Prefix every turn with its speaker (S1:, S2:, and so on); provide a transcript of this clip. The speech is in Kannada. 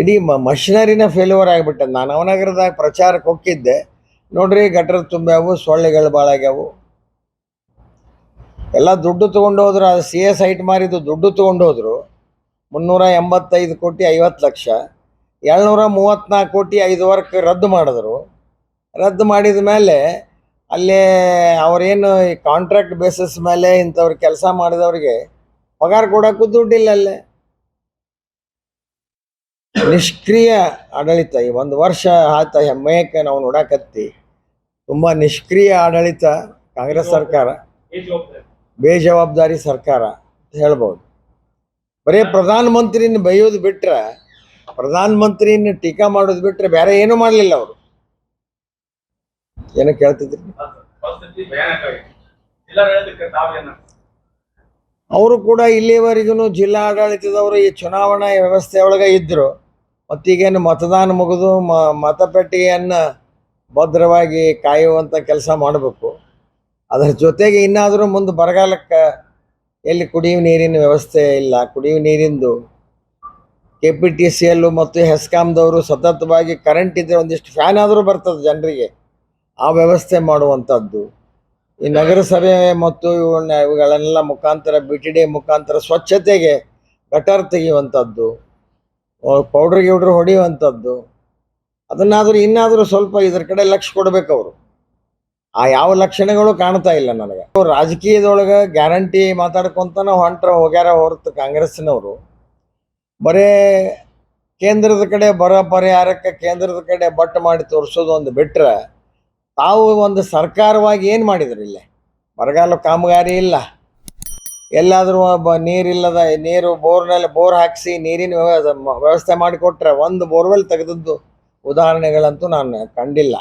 S1: ಇಡೀ ಮಷಿನರಿನ ಫೇಲ್ಯೂರ್ ಆಗಿಬಿಟ್ಟೆ. ನಾನು ನವನಗರದಾಗ ಪ್ರಚಾರಕ್ಕೆ ಹೋಗಿದ್ದೆ ನೋಡ್ರಿ ಗಟರ್ ತುಂಬ್ಯಾವು, ಸೊಳ್ಳೆಗಳು ಭಾಳ ಆಗ್ಯಾವು ಎಲ್ಲ ದುಡ್ಡು ತೊಗೊಂಡು ಹೋದ್ರು ಅದು ಸಿ ಎಸ್ ಐಟ್ ಮಾರಿದ್ದು ದುಡ್ಡು ತೊಗೊಂಡು ಹೋದ್ರು ಮುನ್ನೂರ ಎಂಬತ್ತೈದು ಕೋಟಿ ಐವತ್ತು ಲಕ್ಷ ಏಳ್ನೂರ ಮೂವತ್ತ್ನಾಲ್ಕು ಕೋಟಿ ಐದು ವರ್ಕ್ ರದ್ದು ಮಾಡಿದ್ರು. ರದ್ದು ಮಾಡಿದ ಮೇಲೆ ಅಲ್ಲೇ ಅವರೇನು ಈ ಕಾಂಟ್ರಾಕ್ಟ್ ಬೇಸಿಸ್ ಮೇಲೆ ಇಂಥವ್ರು ಕೆಲಸ ಮಾಡಿದವ್ರಿಗೆ ಪಗಾರ ಕೊಡೋಕ್ಕೂ ದುಡ್ಡಿಲ್ಲ ಅಲ್ಲೇ. ನಿಷ್ಕ್ರಿಯ ಆಡಳಿತ. ಈ ಒಂದು ವರ್ಷ ಆತ ಹೆಮ್ಮೆಯಕ್ಕೆ ನಾವು ನೋಡಾಕತ್ತಿ. ತುಂಬ ನಿಷ್ಕ್ರಿಯ ಆಡಳಿತ ಕಾಂಗ್ರೆಸ್ ಸರ್ಕಾರ. ಬೇಜವಾಬ್ದಾರಿ ಸರ್ಕಾರ ಅಂತ ಹೇಳ್ಬೋದು. ಬರೀ ಪ್ರಧಾನ ಮಂತ್ರಿನ ಬೈಯೋದು ಬಿಟ್ರೆ ಪ್ರಧಾನ ಮಂತ್ರಿನ ಟೀಕಾ ಮಾಡೋದು ಬಿಟ್ರೆ ಬೇರೆ ಏನು ಮಾಡಲಿಲ್ಲ ಅವರು. ಏನು ಕೇಳ್ತಿದ್ರಿ? ಅವರು ಕೂಡ ಇಲ್ಲಿವರೆಗೂ ಜಿಲ್ಲಾ ಆಡಳಿತದವರು ಈ ಚುನಾವಣಾ ವ್ಯವಸ್ಥೆ ಒಳಗೆ ಇದ್ದರು ಮತ್ತೀಗೇನು ಮತದಾನ ಮುಗಿದು ಮ, ಮತಪೆಟ್ಟಿಗೆಯನ್ನು ಭದ್ರವಾಗಿ ಕಾಯುವಂಥ ಕೆಲಸ ಮಾಡಬೇಕು. ಅದರ ಜೊತೆಗೆ ಇನ್ನಾದರೂ ಮುಂದೆ ಬರಗಾಲಕ್ಕೆ ಎಲ್ಲಿ ಕುಡಿಯುವ ನೀರಿನ ವ್ಯವಸ್ಥೆ ಇಲ್ಲ. ಕುಡಿಯುವ ನೀರಿಂದು ಕೆ ಪಿ ಟಿ ಸಿ ಎಲ್ಲು ಮತ್ತು ಹೆಸ್ಕಾಮ್ದವರು ಸತತವಾಗಿ ಕರೆಂಟ್ ಇದ್ದರೆ ಒಂದಿಷ್ಟು ಫ್ಯಾನ್ ಆದರೂ ಬರ್ತದೆ ಜನರಿಗೆ. ಆ ವ್ಯವಸ್ಥೆ ಮಾಡುವಂಥದ್ದು ಈ ನಗರಸಭೆ ಮತ್ತು ಇವನ್ನ ಇವುಗಳನ್ನೆಲ್ಲ ಮುಖಾಂತರ ಬಿ ಟಿ ಡಿ ಮುಖಾಂತರ ಸ್ವಚ್ಛತೆಗೆ ಗಟಾರ್ ತೆಗೆಯುವಂಥದ್ದು ಪೌಡ್ರ್ ಗಿವ್ಡ್ರ್ ಹೊಡೆಯುವಂಥದ್ದು. ಅದನ್ನಾದರೂ ಇನ್ನಾದರೂ ಸ್ವಲ್ಪ ಇದ್ರ ಕಡೆ ಲಕ್ಷ ಕೊಡಬೇಕು ಅವರು. ಆ ಯಾವ ಲಕ್ಷಣಗಳು ಕಾಣ್ತಾ ಇಲ್ಲ ನನಗೆ. ಅವ್ರು ರಾಜಕೀಯದೊಳಗೆ ಗ್ಯಾರಂಟಿ ಮಾತಾಡ್ಕೊಂತನ ಹೊಂಟ್ರ ಹೋಗ್ಯಾರ ಹೊರತು ಕಾಂಗ್ರೆಸ್ನವರು. ಬರೇ ಕೇಂದ್ರದ ಕಡೆ ಬರ ಪರಿಹಾರಕ್ಕೆ ಕೇಂದ್ರದ ಕಡೆ ಬಟ್ ಮಾಡಿ ತೋರಿಸೋದು ಒಂದು ಬಿಟ್ಟರೆ ತಾವು ಒಂದು ಸರ್ಕಾರವಾಗಿ ಏನು ಮಾಡಿದ್ರಿ ಇಲ್ಲೇ? ಬರಗಾಲ ಕಾಮಗಾರಿ ಇಲ್ಲ. ಎಲ್ಲಾದರೂ ಒಬ್ಬ ನೀರಿಲ್ಲದ, ನೀರು ಬೋರ್ನಲ್ಲಿ ಬೋರ್ ಹಾಕಿಸಿ ನೀರಿನ ವ್ಯವ- ವ್ಯವಸ್ಥೆ ಮಾಡಿಕೊಟ್ರೆ ಒಂದು ಬೋರ್ವೆಲ್ ತೆಗೆದದ್ದು ಉದಾಹರಣೆಗಳಂತೂ ನಾನು ಕಂಡಿಲ್ಲ.